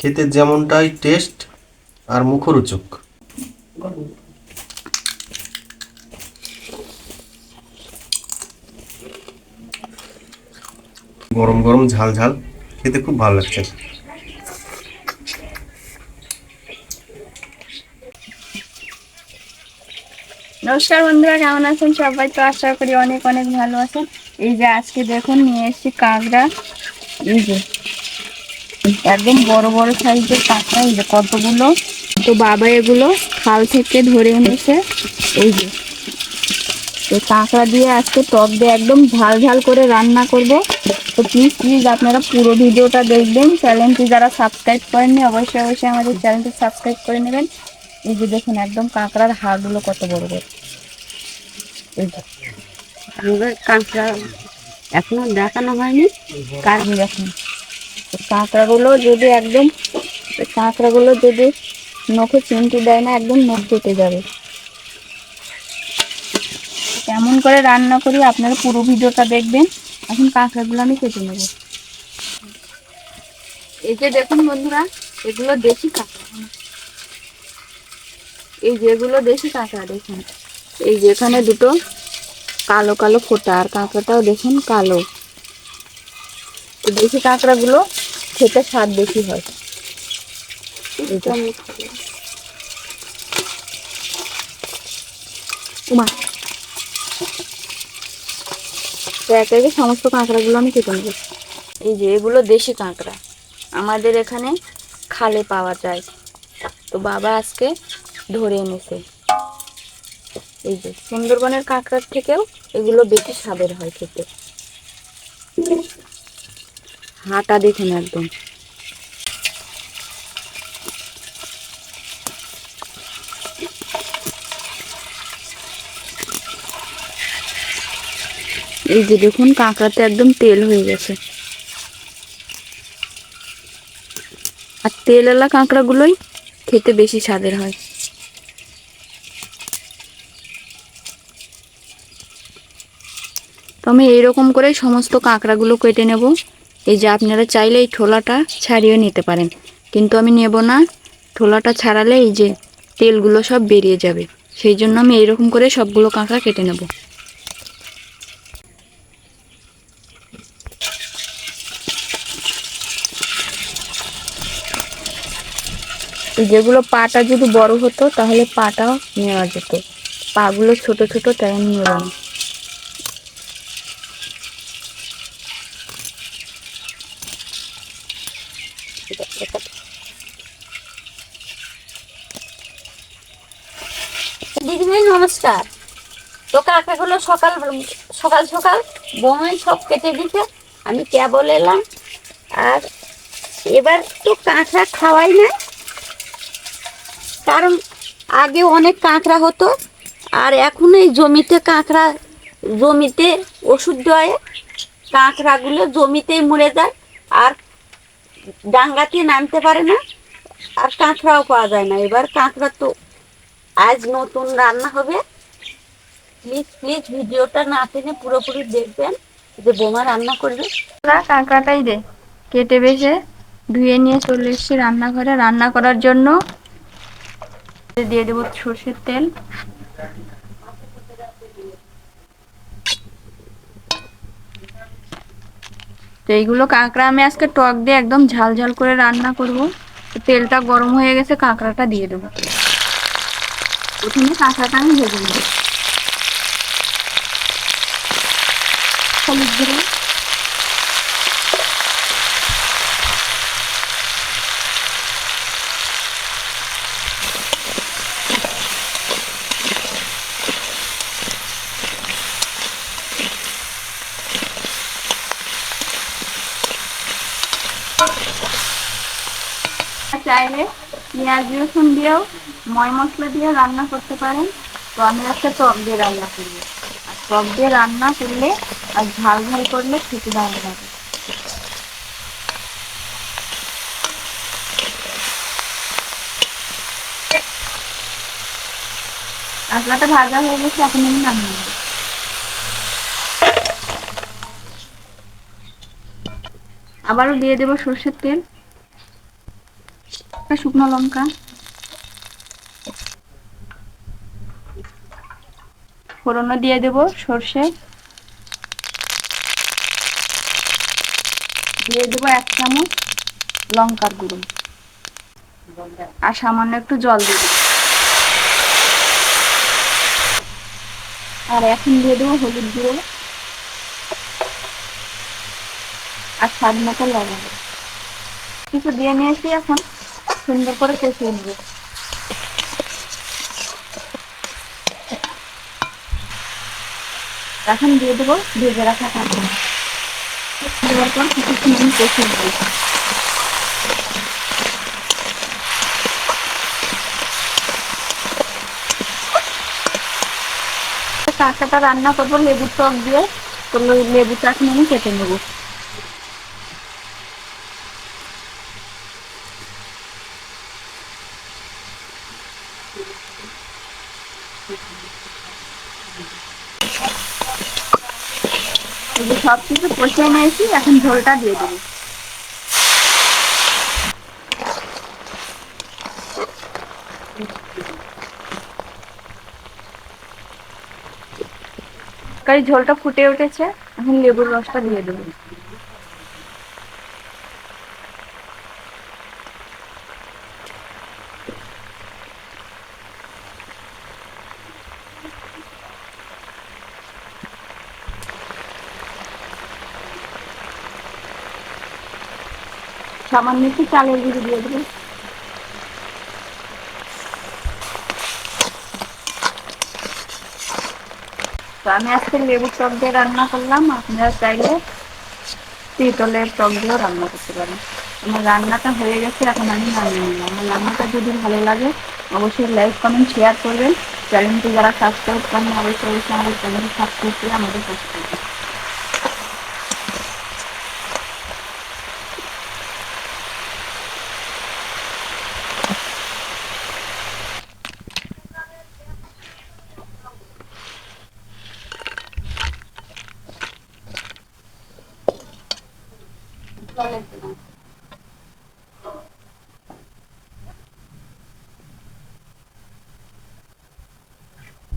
খেতে যেমনটাই টেস্ট আর মুখরোচক। গরম গরম ঝাল ঝাল, খেতে খুব ভালো লাগছে। নমস্কার বন্ধুরা, কেমন আছেন সবাই? তো আশা করি অনেক অনেক ভালো আছেন। এই যে আজকে দেখুন, নিয়ে এসেছি কাঁকড়া। এই যে একদম বড় বড় সাইজের কাঁকড়া এই যে কতগুলো? তো বাবা এগুলো খাল থেকে ধরে এনেছে। এই যে। তো কাঁকড়া দিয়ে আজকে টক দিয়ে একদম ঝাল ঝাল করে রান্না করব। তো প্লিজ প্লিজ আপনারা পুরো ভিডিওটা দেখবেন। চ্যানেলটি যারা সাবস্ক্রাইব করেননি অবশ্যই অবশ্যই আমাদের চ্যানেলটি সাবস্ক্রাইব করে নেবেন। এই যে দেখুন একদম কাঁকড়ার হাড়গুলো কত বড় বড়। এই যে। কাঁকড়া এখনও দেখানো হয়নি। কাজ দেখুন। কাঁকড়াগুলো যদি একদম, কাঁকড়াগুলো যদি নখে চিমটি দেয় না, একদম নখ কেটে যাবে। কেমন করে রান্না করি, আপনারা পুরো ভিডিওটা দেখবেন। এখন কাঁকড়াগুলো আমি কেটে নেব। এই যে দেখুন বন্ধুরা, এগুলো দেশি কাঁকড়া। এই যেগুলো দেশি কাঁকড়া, দেখুন। এই যে এখানে দুটো কালো কালো ফোঁটা, আর কাঁকড়াটাও দেখুন কালো। দেশি কাঁকড়াগুলো খেতে স্বাদ বেশি হয়। উমা। তো একে একে সমস্ত কাঁকড়াগুলো আমি কেটে নেব। এই যে এগুলো দেশি কাঁকড়া। আমাদের এখানে খালে পাওয়া যায়। তো বাবা আজকে ধরে এনেছে। এই যে সুন্দরবনের কাঁকড়ার থেকেও এগুলো বেশি স্বাদের হয় খেতে। হাঁটা দেখুন একদম। এই যে দেখুন কাঁকড়াতে একদম তেল হয়ে গেছে। আর তেলওয়ালা কাঁকড়াগুলোই খেতে বেশি স্বাদের হয়। তো আমি এইরকম করে সমস্ত কাঁকড়াগুলো কেটে নেব। এই যে আপনারা চাইলে এই ঠোলাটা ছাড়িয়ে নিতে পারেন। কিন্তু আমি নেব না। ঠোলাটা ছাড়ালে এই যে তেলগুলো সব বেরিয়ে যাবে। সেই জন্য আমি এইরকম করে সবগুলো কাঁকড়া কেটে নেব। যেগুলো পাটা যদি বড় হতো, তাহলে পাটাও নেওয়া যেত। পাগুলো ছোট ছোট তাই নেব না নমস্কার। তো কাকাগুলো সকাল সকাল সকাল। বোমাই সব কেটে দিতে আমি কেবল এলাম। আর এবার তো কাঁকড়া খাওয়াই না কারণ আগে অনেক কাঁকড়া হতো, আর এখন এই জমিতে কাঁকড়া, জমিতে ওষুধ দেওয়ায় কাঁকড়াগুলো জমিতেই মরে যায়, আর ডাঙ্গাতে নামতে পারে না। আর কাঁকড়াও পাওয়া যায় না। এবার কাঁকড়া তো আজ নতুন রান্না হবে। প্লিজ প্লিজ ভিডিওটা না টেনে পুরোপুরি দেখবেন যে বোমা রান্না করবে। কাঁকড়াটাই দে, কেটে বেছে ধুয়ে নিয়ে চলে এসেছি রান্নাঘরে। রান্না করার জন্য দিয়ে দেবো সর্ষের তেল। তো এইগুলো কাঁকড়া আমি আজকে টক দিয়ে একদম ঝাল ঝাল করে রান্না করব। তেলটা গরম হয়ে গেছে, কাঁকড়াটা দিয়ে দেবো। প্রথমে কাঁকড়াটা আমি ভেজে নেব। হলুদ গুঁড়ো। চাইলে পেঁয়াজ রসুন দিয়েও ময় মশলা দিয়ে রান্না করতে পারেন। তো আমি একটা টক দিয়ে রান্না করব। আর টক দিয়ে রান্না করলে আর ঝাল ঝাল করলে খেতে দারুণ লাগে। মশলাটা ভাজা হয়ে গেছে, এখন আমি নামিয়ে নেব। আবারও দিয়ে দেবো সর্ষের তেল। শুকনো লঙ্কা। ফোড়নও দিয়ে দেব, সর্ষে। দিয়ে দেবো এক চামচ লঙ্কার গুঁড়ো। আর সামান্য একটু জল দিয়ে আর এখন দিয়ে দেবো হলুদ গুঁড়ো আর স্বাদ মতো লবণ। কিছু দিয়ে নিয়েছি এখন, সুন্দর করে কষিয়ে নেব। এখন দিয়ে দেবো ভেজে রাখা কাঁচা দেওয়ার পর কিছুক্ষণ আমি কষিয়ে নেব। কাঁচাটা রান্না করব, লেবুর টক দিয়ে। তো লেবুটা লেবু চাটনি আমি কেটে নেব। সব কিছু কষিয়ে নিয়েছি, এখন ঝোলটা দিয়ে দেবো। ঝোলটা ফুটে উঠেছে, এখন লেবুর রসটা দিয়ে দেবো। সামান্য একটু চালের গুঁড়ো দিয়ে দেবো তো আমি আজকে লেবুর টক দিয়ে রান্না করলাম। আপনারা চাইলে তেঁতলের টক দিয়েও রান্না করতে পারেন। আমার রান্নাটা হয়ে গেছে, এখন আমি নামিয়ে নিলাম আমার রান্নাটা যদি ভালো লাগে, অবশ্যই লাইক, কমেন্ট, শেয়ার করবেন। চ্যানেলটি যারা সাবস্ক্রাইব করেন অবশ্যই অবশ্যই আমাদের চ্যানেল সাবস্ক্রাইব করে আমাদের।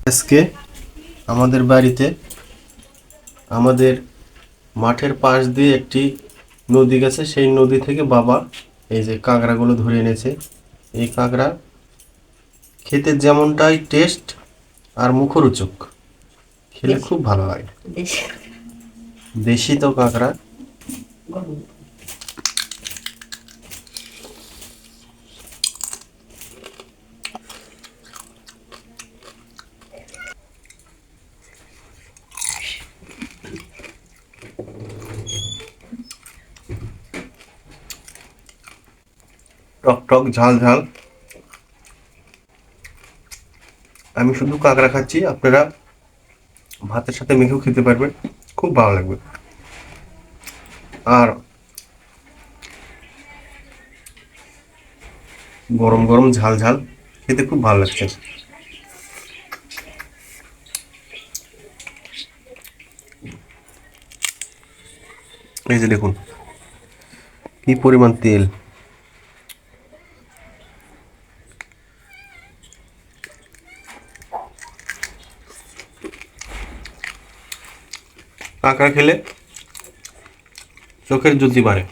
আজকে আমাদের বাড়িতে আমাদের মাঠের পাশ দিয়ে একটি নদী গেছে। সেই নদী থেকে বাবা এই যে কাঁকড়াগুলো ধরে এনেছে। এই কাঁকড়া খেতে যেমনটাই টেস্ট আর মুখরোচক খেলে খুব ভালো লাগে। দেশি তো কাঁকড়া। টক টক, ঝাল ঝাল। আমি শুধু কাঁকড়া খাচ্ছি, আপনারা ভাতের সাথে মেখেও খেতে পারবেন, খুব ভালো লাগবে। আর গরম গরম ঝাল ঝাল, খেতে খুব ভালো লাগছে। এই যে দেখুন, কি পরিমাণ তেল। কাঁকড়া খেলে চোখের জ্যোতি বাড়ে।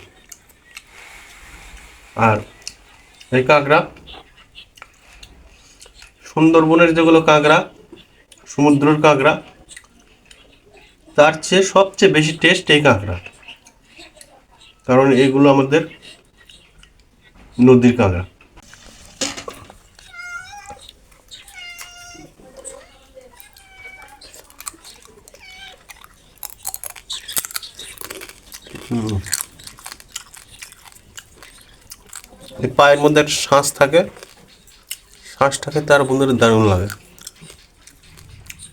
আর এই কাঁকড়া, সুন্দরবনের যেগুলো কাঁকড়া, সমুদ্রের কাঁকড়া, তার চেয়ে সবচেয়ে বেশি টেস্ট এই কাঁকড়া। কারণ এগুলো আমাদের নদীর কাঁকড়া। পায়ের মধ্যে একটা শ্বাস থাকে। শ্বাসটাকে তার বন্ধুদের দারুণ লাগে।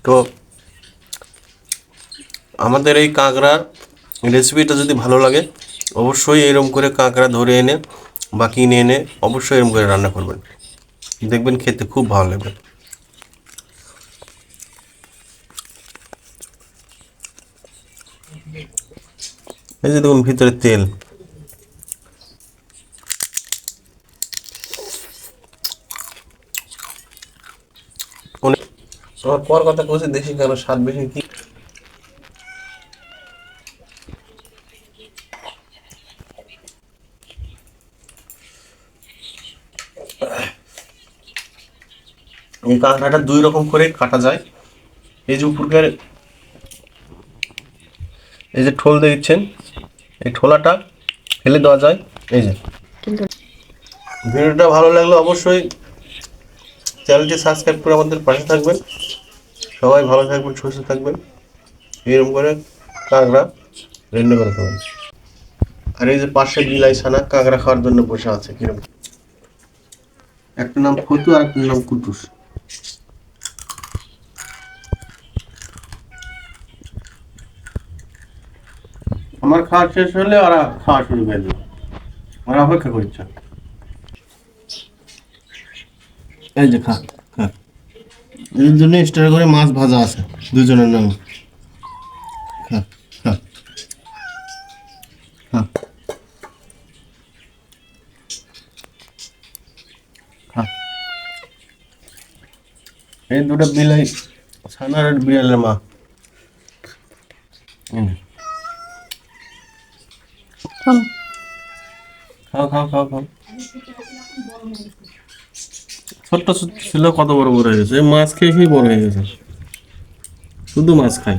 তো আমাদের এই কাঁকড়ার রেসিপিটা যদি ভালো লাগে, অবশ্যই এরকম করে কাঁকড়া ধরে এনে বা কিনে এনে অবশ্যই এরকম করে রান্না করবেন। দেখবেন খেতে খুব ভালো লাগবে। এই যে দেখুন, ভিতরে তেল। আমার পর কথা কইছে দেশি কেন স্বাদ বেশি কি। এই কাঁকড়াটা দুই রকম করে কাটা যায়। এই যে উপরকার এই যে ঠোল দিচ্ছেন এই ঠোলাটা ফেলে দেওয়া যায়। এই যে। ভিডিওটা ভালো লাগলে অবশ্যই চ্যানেলটি সাবস্ক্রাইব করে আমাদের পাশে থাকবেন। সবাই ভালো থাকবেন, সুস্থ থাকবেন। এরকম করে কাঁকড়া রেন্ডি করে খাবেন আর এই যে পাশে বিলাই ছানা কাঁকড়া খাওয়ার জন্য বসে আছে, কীরকম? একটা নাম ফতু আর একটা নাম কুটুস। আমার খাওয়া শেষ হলে ওরা খাওয়া শুরু করে দেবে। ওরা অপেক্ষা করছে। এই যে খা। এর জন্য এক্সট্রা করে মাছ ভাজা আছে দুজনের নামে। খা খা। খা। এই দুটো বিলাই ছানার আর বিড়ালের মা। খাও খাও খাও খাও। ছোট্ট ছিল, কত বড় বড় হয়ে গেছে। মাছ খেয়ে খেয়ে বড় হয়ে গেছে। শুধু মাছ খায়।